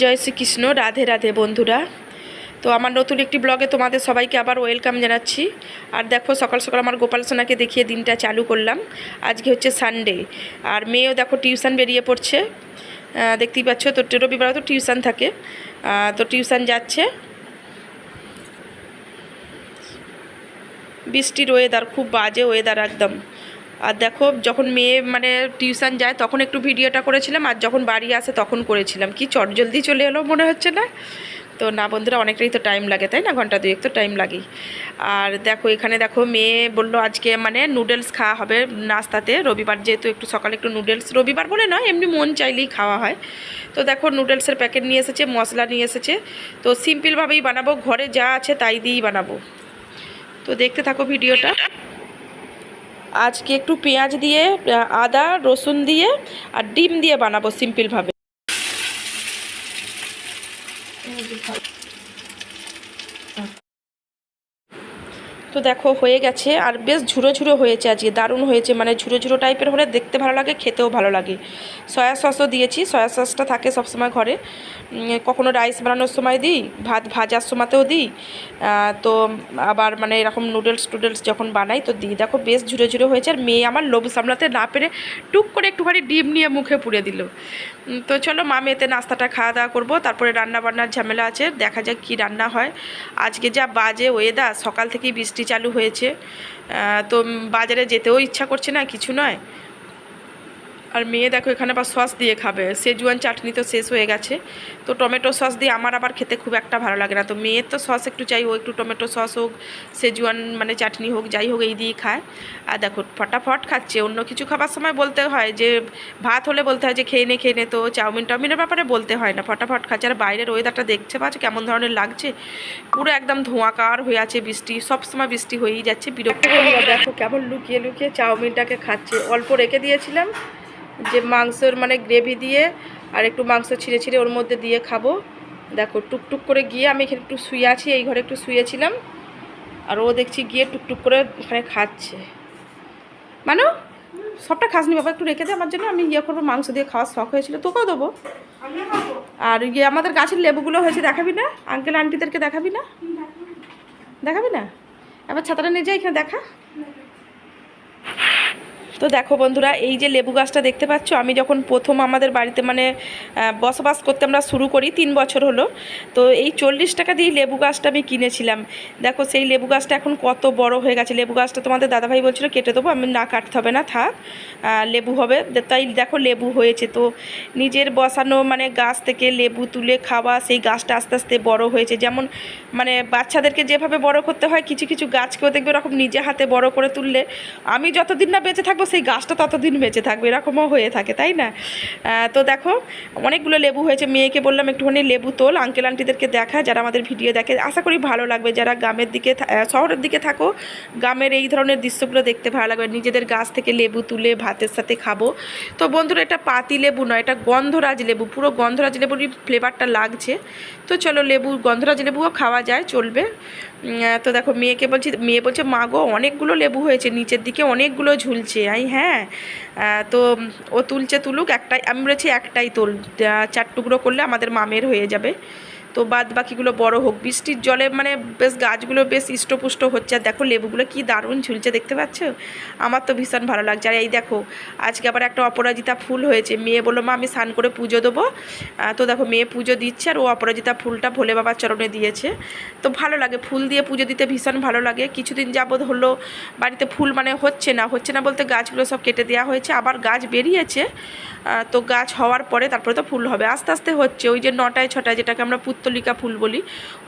জয় শ্রীকৃষ্ণ, রাধে রাধে বন্ধুরা। তো আমার নতুন একটি ব্লগে তোমাদের সবাইকে আবার ওয়েলকাম জানাচ্ছি। আর দেখো, সকাল সকাল আমার গোপাল সোনাকে দেখিয়ে দিনটা চালু করলাম। আজকে হচ্ছে সানডে আর মেয়েও দেখো টিউশন বেরিয়ে পড়ছে। দেখতেই পাচ্ছ, তো রবিবার তো টিউশন থাকে। তো টিউশন যাচ্ছে। বৃষ্টির ওয়েদার খুব বাজে ওয়েদার একদম। আর দেখো, যখন মেয়ে মানে টিউশন যায়, তখন একটু ভিডিওটা করেছিলাম, আর যখন বাড়ি আসে তখন করেছিলাম। কি চট জলদি চলে এলো মনে হচ্ছে না? তো না বন্ধুরা, অনেকটাই তো টাইম লাগে, তাই না? ঘণ্টা দুয়েক তো টাইম লাগেই। আর দেখো, এখানে দেখো, মেয়ে বলল আজকে মানে নুডলস খাওয়া হবে নাস্তাতে। রবিবার যেহেতু একটু সকালে একটু নুডলস রবিবার বলে নয়, এমনি মন চাইলেই খাওয়া হয়। তো দেখো নুডলসের প্যাকেট নিয়ে এসেছে, মশলা নিয়ে এসেছে। তো সিম্পলভাবেই বানাবো, ঘরে যা আছে তাই দিয়েই বানাবো। তো দেখতে থাকো ভিডিওটা। আজকে একটু পেঁয়াজ দিয়ে আদা রসুন দিয়ে আর ডিম দিয়ে বানাবো সিম্পলভাবে। তো দেখো, হয়ে গেছে। আর বেশ ঝুরো ঝুরো হয়েছে আজকে, দারুণ হয়েছে। মানে ঝুরো ঝুরো টাইপের হলে দেখতে ভালো লাগে, খেতেও ভালো লাগে। সয়া সসও দিয়েছি, সয়া সসটা থাকে সবসময় ঘরে। কখনো রাইস বানানোর সময় দিই, ভাত ভাজার সময়তেও দিই। তো আবার মানে এরকম নুডলস টুডলস যখন বানাই, তো দিই। দেখো, বেশ ঝুরো ঝুরো হয়েছে। আর মেয়ে আমার লোভ সামলাতে না পেরে টুক করে একটুখানি ডিম নিয়ে মুখে পুড়ে দিল। তো চলো, মা মেয়েতে নাস্তাটা খাওয়া দাওয়া করব। তারপরে রান্না বান্নার ঝামেলা আছে, দেখা যাক কী রান্না হয়। আজকে যা বাজে ওয়েদার সকাল থেকেই বৃষ্টি চালু হয়েছে। তো বাজারে যেতেও ইচ্ছা করছে না কিছু নয়। আর মেয়ে দেখো, এখানে আবার সস দিয়ে খাবে। সেজুয়ান চাটনি তো শেষ হয়ে গেছে। তো টমেটো সস দিয়ে আমার আবার খেতে খুব একটা ভালো লাগে না। তো মেয়ের তো সস একটু চাই, ও একটু টমেটো সস হোক, সেজুয়ান মানে চাটনি হোক, যাই হোক, এই দিয়ে খায়। আর দেখো, ফটাফট খাচ্ছে। অন্য কিছু খাবার সময় বলতে হয় যে, ভাত হলে বলতে হয় যে, খেয়ে নে খেয়ে নে। তো চাউমিন টাউমিনের ব্যাপারে বলতে হয় না। ফটাফট খাচ্ছে। আর বাইরের ওয়েদারটা দেখছে পাচ্ছ কেমন ধরনের লাগছে। পুরো একদম ধোঁয়াকার হয়ে আছে বৃষ্টি। সব সময় বৃষ্টি হয়েই যাচ্ছে, বিরক্ত দেখো, কেমন লুকিয়ে লুকিয়ে চাউমিনটাকে খাচ্ছে। অল্প রেখে দিয়েছিলাম। যে মাংসের মানে গ্রেভি দিয়ে আর একটু মাংস ছিঁড়ে ছিঁড়ে ওর মধ্যে দিয়ে খাব। দেখো, টুকটুক করে গিয়ে আমি এখানে একটু শুয়ে আছি, এই ঘরে একটু শুয়েছিলাম। আর ও দেখছি গিয়ে টুকটুক করে এখানে খাচ্ছে। মানো, সবটা খাসনি বাবা, একটু রেখে দে আমার জন্য, আমি ইয়ে করব, মাংস দিয়ে খাওয়ার শখ হয়েছিল, তোকেও দেবো। আর ইয়ে আমাদের গাছের লেবুগুলো হয়েছে, দেখাবি না? আঙ্কেল আন্টিদেরকে দেখাবি না? দেখাবি না? এবার ছাতাটা নিয়ে যাই এখানে দেখা। তো দেখো বন্ধুরা, এই যে লেবু গাছটা দেখতে পাচ্ছ, আমি যখন প্রথম আমাদের বাড়িতে মানে বসবাস করতে আমরা শুরু করি, তিন বছর হলো, তো এই চল্লিশ টাকা দিয়ে লেবু গাছটা আমি কিনেছিলাম। দেখো সেই লেবু গাছটা এখন কত বড় হয়ে গেছে। লেবু গাছটা তোমাদের দাদাভাই বলছিল, কেটে দেবো, আমি না কাটতে হবে না, থাক লেবু হবে। তাই দেখো লেবু হয়েছে, তো নিজের বসানো মানে গাছ থেকে লেবু তুলে খাওয়া, সেই গাছটা আস্তে আস্তে বড় হয়েছে। যেমন মানে বাচ্চাদেরকে যেভাবে বড় করতে হয়, কিছু কিছু গাছকেও দেখবে ওরকম নিজে হাতে বড় করে তুললে, আমি যতদিন না বেঁচে থাকব সেই গাছটা ততদিন বেঁচে থাকবে, এরকমও হয়ে থাকে, তাই না? তো দেখো, অনেকগুলো লেবু হয়েছে, মেয়েকে বললাম একটুখানি লেবু তোল আঙ্কেল আন্টিদেরকে দেখা, যারা আমাদের ভিডিও দেখে, আশা করি ভালো লাগবে, যারা গ্রামের দিকে শহরের দিকে থাকো, গ্রামের এই ধরনের দৃশ্যগুলো দেখতে ভালো লাগবে, নিজেদের গাছ থেকে লেবু তুলে ভাতের সাথে খাব। তো বন্ধুরা, এটা পাতি লেবু নয়, এটা গন্ধরাজ লেবু, পুরো গন্ধরাজ লেবুরই ফ্লেভারটা লাগছে। তো চলো লেবু, গন্ধরাজ লেবুও খাওয়া যায়, চলবে। তো দেখো, মেয়েকে বলছি, মেয়ে বলছে, মা গো, অনেকগুলো লেবু হয়েছে, নিচের দিকে অনেকগুলো ঝুলছে। আই হ্যাঁ। তো ও তুলছে, তুলুক, একটাই, আমি বলেছি, একটাই তোল চার টুকরো করলে আমাদের মামের হয়ে যাবে। তো বাদ বাকিগুলো বড় হোক। বৃষ্টির জলে মানে বেশ গাছগুলো বেশ ইষ্টপুষ্ট হচ্ছে। আর দেখো লেবুগুলো কি দারুণ ঝুলছে, দেখতে পাচ্ছ? আমার তো ভীষণ ভালো লাগছে। আর এই দেখো, আজকে আবার একটা অপরাজিতা ফুল হয়েছে। মেয়ে বলল, মা, আমি স্নান করে পুজো দেবো। তো দেখো, মেয়ে পুজো দিচ্ছে আর ও অপরাজিতা ফুলটা ভোলে বাবার চরণে দিয়েছে। তো ভালো লাগে, ফুল দিয়ে পুজো দিতে ভীষণ ভালো লাগে। কিছুদিন যাবৎ হলো, বাড়িতে ফুল মানে হচ্ছে না হচ্ছে না বলতে গাছগুলো সব কেটে দেওয়া হয়েছে। আবার গাছ বেরিয়েছে তো গাছ হওয়ার পরে তারপরে তো ফুল হবে। আস্তে আস্তে হচ্ছে। ওই যে নটায় ছটায় যেটাকে আমরা পুত্তলিকা ফুল বলি,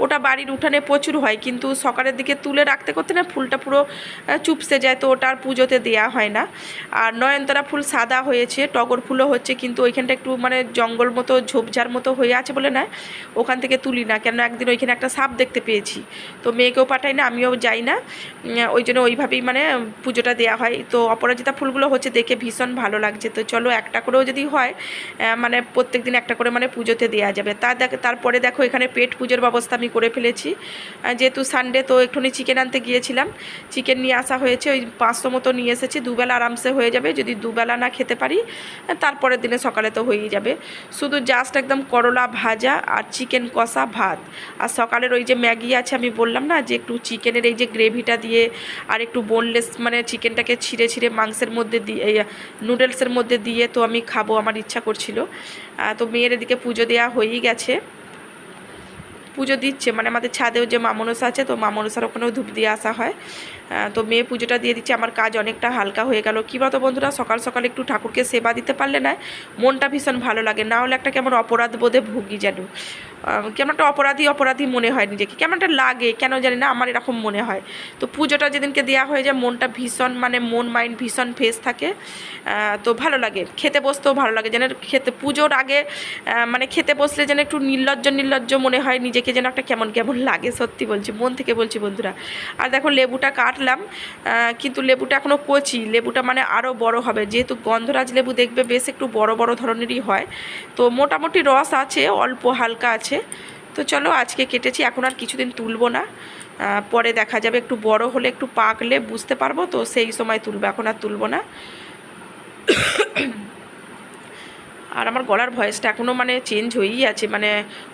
ওটা বাড়ির উঠানে প্রচুর হয়, কিন্তু সকালের দিকে তুলে রাখতে করতে না ফুলটা পুরো চুপসে যায়, তো ওটা আর পুজোতে দেওয়া হয় না। আর নয়নতারা ফুল সাদা হয়েছে, টগর ফুলও হচ্ছে, কিন্তু ওইখানটা একটু মানে জঙ্গল মতো, ঝোপঝাড় মতো হয়ে আছে বলে না ওখান থেকে তুলি না কেন একদিন ওইখানে একটা সাপ দেখতে পেয়েছি। তো মেয়েকেও পাঠাই না, আমিও যাই না ওই জন্য ওইভাবেই মানে পুজোটা দেওয়া হয়। তো অপরাজিতা ফুলগুলো হচ্ছে দেখে ভীষণ ভালো লাগছে, তো চলো একটা করেও যদি হয় মানে প্রত্যেক দিন একটা করে মানে পুজোতে দেওয়া যাবে। তার দেখ, তারপরে দেখো এখানে পেট পুজোর ব্যবস্থা আমি করে ফেলেছি। যেহেতু সানডে তো একটুখানি চিকেন আনতে গিয়েছিলাম। চিকেন নিয়ে আসা হয়েছে, ওই পাঁচশো মতো নিয়ে এসেছি। দুবেলা আরামসে হয়ে যাবে, যদি দুবেলা না খেতে পারি তারপরের দিনে সকালে তো হয়েই যাবে। শুধু জাস্ট একদম করলা ভাজা আর চিকেন কষা ভাত। আর সকালের ওই যে ম্যাগি আছে, আমি বললাম না যে একটু চিকেনের এই যে গ্রেভিটা দিয়ে আর একটু বোনলেস মানে চিকেনটাকে ছিঁড়ে ছিঁড়ে মাংসের মধ্যে দিয়ে নুডলসের মধ্যে দিয়ে তো আমি খাব, আমার ইচ্ছা করছিল। তো মেয়ের এদিকে পুজো দেওয়া হয়েই গেছে। পুজো দিচ্ছে। মানে আমাদের ছাদেও যে মা মনসা আছে, তো মামনসার ওখানেও ধূপ দিয়ে আসা হয়। তো মেয়ে পুজোটা দিয়ে দিচ্ছে। আমার কাজ অনেকটা হালকা হয়ে গেল। কী বলতো বন্ধুরা, সকাল সকাল একটু ঠাকুরকে সেবা দিতে পারলে না মনটা ভীষণ ভালো লাগে। না হলে একটা কেমন অপরাধ বোধে ভুগি যেন। কেমন একটা অপরাধী অপরাধী মনে হয় নিজেকে। কেমন একটা লাগে, কেন জানি না, আমার এরকম মনে হয়। তো পুজোটা যেদিনকে দেওয়া হয়ে যায়, মনটা ভীষণ মানে মন, মাইন্ড ভীষণ ফ্রেশ থাকে। তো ভালো লাগে। খেতে বসতেও ভালো লাগে। যেন খেতে, পুজোর আগে মানে খেতে বসলে যেন একটু নির্লজ্জ নির্লজ্জ মনে হয় নিজেকে। যেন একটা কেমন কেমন লাগে, সত্যি বলছি, মন থেকে বলছি বন্ধুরা। আর দেখো লেবুটা কাটলাম কিন্তু লেবুটা এখনও কচি। লেবুটা মানে আরও বড় হবে। যেহেতু গন্ধরাজ লেবু দেখবে, বেশ একটু বড় বড় ধরনেরই হয়। তো মোটামুটি রস আছে, অল্প হালকা আছে। তো চলো, আজকে কেটেছি, এখন আর কিছুদিন তুলবো না। পরে দেখা যাবে, একটু বড় হলে একটু পাকলে বুঝতে পারব, তো সেই সময় তুলবো, এখন আর তুলবো না। আর আমার গলার ভয়েসটা এখনও মানে চেঞ্জ হয়েই আছে মানে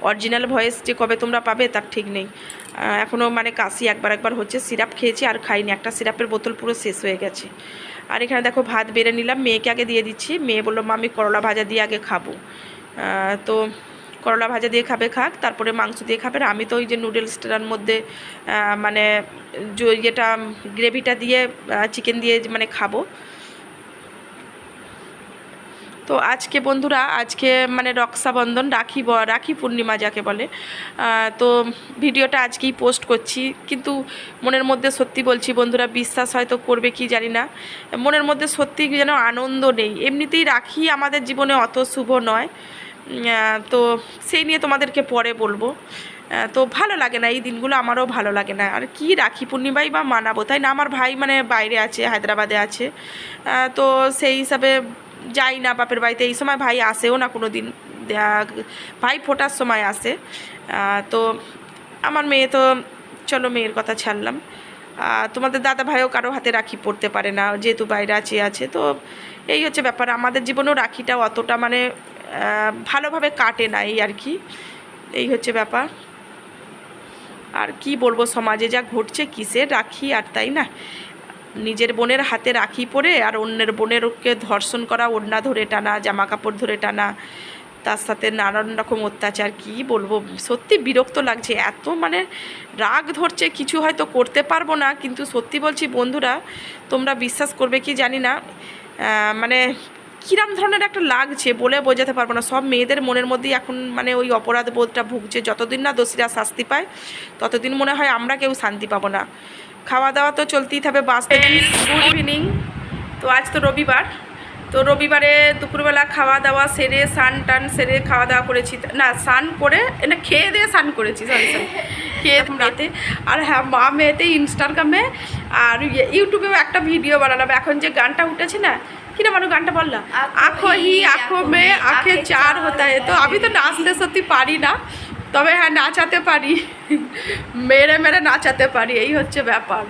অরিজিনাল ভয়েস যে কবে তোমরা পাবে তার ঠিক নেই। এখনও মানে কাশি একবার একবার হচ্ছে সিরাপ খেয়েছি আর খাইনি, একটা সিরাপের বোতল পুরো শেষ হয়ে গেছে। আর এখানে দেখো ভাত বেড়ে নিলাম, মেয়েকে আগে দিয়ে দিচ্ছি, মেয়ে বলল, মা, আমি করলা ভাজা দিয়ে আগে খাব। তো করলা ভাজা দিয়ে খাবে খাক, তারপরে মাংস দিয়ে খাবে আর আমি তো ওই যে নুডলসটার মধ্যে মানে ইয়েটা, গ্রেভিটা দিয়ে চিকেন দিয়ে মানে খাব। তো আজকে বন্ধুরা, আজকে মানে রক্ষাবন্ধন, রাখি রাখি পূর্ণিমা যাকে বলে তো ভিডিওটা আজকেই পোস্ট করছি। কিন্তু মনের মধ্যে সত্যি বলছি বন্ধুরা, বিশ্বাস হয়তো করবে কি জানি না। মনের মধ্যে সত্যি যেন আনন্দ নেই। এমনিতেই রাখি আমাদের জীবনে অত শুভ নয়। তো সেই নিয়ে তোমাদেরকে পরে বলব। তো ভালো লাগে না, এই দিনগুলো আমারও ভালো লাগে না। আর কি রাখি পূর্ণিমাই বা মানাবো? তাই না, আমার ভাই মানে বাইরে আছে, হায়দ্রাবাদে আছে। তো সেই হিসাবে যাই না, বাপের বাড়িতে এই সময় ভাই আসেও না কোনো দিন ভাই ফোটার সময় আসে। তো আমার মেয়ে তো, চলো মেয়ের কথা ছাড়লাম। তোমাদের দাদা ভাইও কারও হাতে রাখি পড়তে পারে না, যেহেতু বাইরে আছে আছে। তো এই হচ্ছে ব্যাপার, আমাদের জীবনেও রাখিটা অতটা মানে ভালোভাবে কাটে না এই আর কি। এই হচ্ছে ব্যাপার। আর কি বলব, সমাজে যা ঘটছে, কিসের রাখি আর তাই না? নিজের বোনের হাতে রাখি পরে আর অন্যের বোনের ওকে ধর্ষণ করা, ওড়না ধরে টানা জামা কাপড় ধরে টানা, তার সাথে নানান রকম অত্যাচার, কি বলব? সত্যি বিরক্ত লাগছে। এত মানে রাগ ধরছে, কিছু হয়তো করতে পারব না, কিন্তু সত্যি বলছি বন্ধুরা, তোমরা বিশ্বাস করবে কি জানি না মানে কিরাম ধরনের একটা লাগছে বলে বোঝাতে পারব না। সব মেয়েদের মনের মধ্যেই এখন মানে ওই অপরাধ বোধটা ভুগছে। যতদিন না দোষীরা শাস্তি পায়, ততদিন মনে হয় আমরা কেউ শান্তি পাবো না। খাওয়া দাওয়া তো চলতেই থাকবে বাঁচতে গুড ইভিনিং তো আজ তো রবিবার। তো রবিবারে দুপুরবেলা খাওয়া দাওয়া সেরে স্নান টান সেরে খাওয়া দাওয়া করেছি। না স্নান করে না খেয়ে দিয়ে স্নান করেছি সরি সরি খেয়ে রাতে। আর হ্যাঁ মা মেয়েতে ইনস্টাগ্রামে আর ইয়ে- ইউটিউবেও একটা ভিডিও বানালাম। এখন যে গানটা উঠেছে না কিনা মানুষ গানটা বললাম আখো হি আখো মে আখে চার হতা তো আমি তো নাচতে সত্যি পারি না। তবে হ্যাঁ নাচাতে পারি। মেরে মেরে নাচাতে পারি এই হচ্ছে ব্যাপার।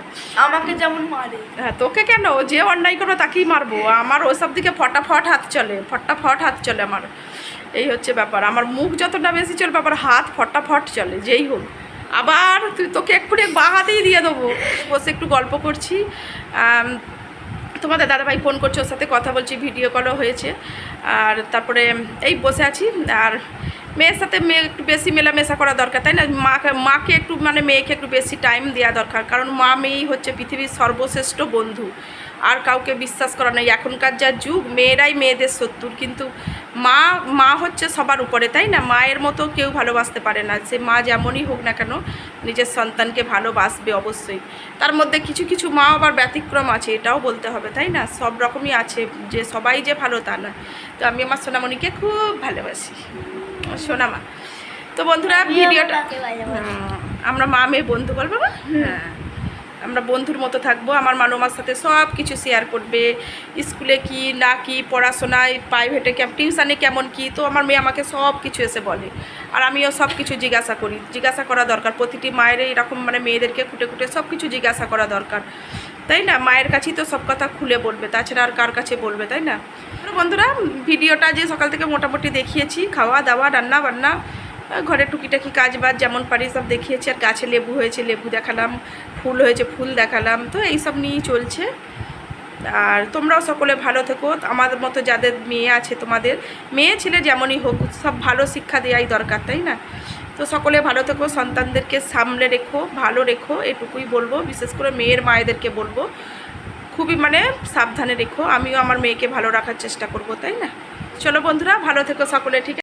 আমাকে যেমন মারে। হ্যাঁ তোকে কেন? যে অন্যায় করো তাকেই মারবো। আমার ওসব দিকে ফটাফট হাত চলে ফটাফট হাত চলে আমার। এই হচ্ছে ব্যাপার। আমার মুখ যতটা বেশি চলবে আবার হাত ফটাফট চলে যেই হোক। আবার তুই তোকে এক্ষুনি বা হাতেই দিয়ে দেবো। বসে একটু গল্প করছি। তোমাদের দাদাভাই ফোন করছে ওর সাথে কথা বলছি ভিডিও কলও হয়েছে। আর তারপরে এই বসে আছি। আর মেয়ের সাথে মেয়ে একটু বেশি মেলামেশা করা দরকার, তাই না? মাকে মাকে একটু মানে মেয়েকে একটু বেশি টাইম দেওয়া দরকার, কারণ মা মেয়েই হচ্ছে পৃথিবীর সর্বশ্রেষ্ঠ বন্ধু। আর কাউকে বিশ্বাস করা নেই। এখনকার যা যুগ, মেয়েরাই মেয়েদের শত্রুর কিন্তু মা মা হচ্ছে সবার উপরে, তাই না? মায়ের মতো কেউ ভালোবাসতে পারে না। সে মা যেমনই হোক না কেন, নিজের সন্তানকে ভালোবাসবে অবশ্যই। তার মধ্যে কিছু কিছু মা আবার ব্যতিক্রম আছে, এটাও বলতে হবে, তাই না? সব রকমই আছে, যে সবাই যে ভালো তা না তো আমি আমার সোনামণিকে খুব ভালোবাসি। সোনামা। তো বন্ধুরা ভিডিওটা আমরা মা মেয়ে বন্ধু বল বাবা? হ্যাঁ। আমরা বন্ধুর মতো থাকব। আমার মানু আমার সাথে সব কিছু শেয়ার করবে। স্কুলে কি না কি পড়াশোনায় প্রাইভেটে কেমন টিউশানে কেমন কি তো আমার মেয়ে আমাকে সব কিছু এসে বলে। আর আমিও সব কিছু জিজ্ঞাসা করি। জিজ্ঞাসা করা দরকার। প্রতিটি মায়ের এরকম মানে মেয়েদেরকে খুঁটে খুঁটে সব কিছু জিজ্ঞাসা করা দরকার। তাই না? মায়ের কাছেই তো সব কথা খুলে বলবে। তাছাড়া আর কার কাছে বলবে তাই না? বন্ধুরা, ভিডিওটা যে সকাল থেকে মোটামুটি দেখিয়েছি, খাওয়া দাওয়া, রান্না বান্না, ঘরে টুকিটাকি কাজ বাজ যেমন পারি সব দেখিয়েছি, আর গাছে লেবু হয়েছে, লেবু দেখালাম, ফুল হয়েছে, ফুল দেখালাম, তো এইসব নিয়েই চলছে। আর তোমরাও সকলে ভালো থেকো আমাদের মতো যাদের মেয়ে আছে তোমাদের, মেয়ে, ছেলে যেমনই হোক, সব ভালো শিক্ষা দেওয়াই দরকার, তাই না? তো সকলে ভালো থেকো, সন্তানদেরকে সামলে রেখো, ভালো রেখো, এটুকুই বলব, বিশেষ করে মেয়ের, মায়েদেরকে বলব। খুবই মানে সাবধানে রেখো আমিও আমার মেয়েকে ভালো রাখার চেষ্টা করব, তাই না চলো বন্ধুরা, ভালো থেকো সকলে, ঠিক?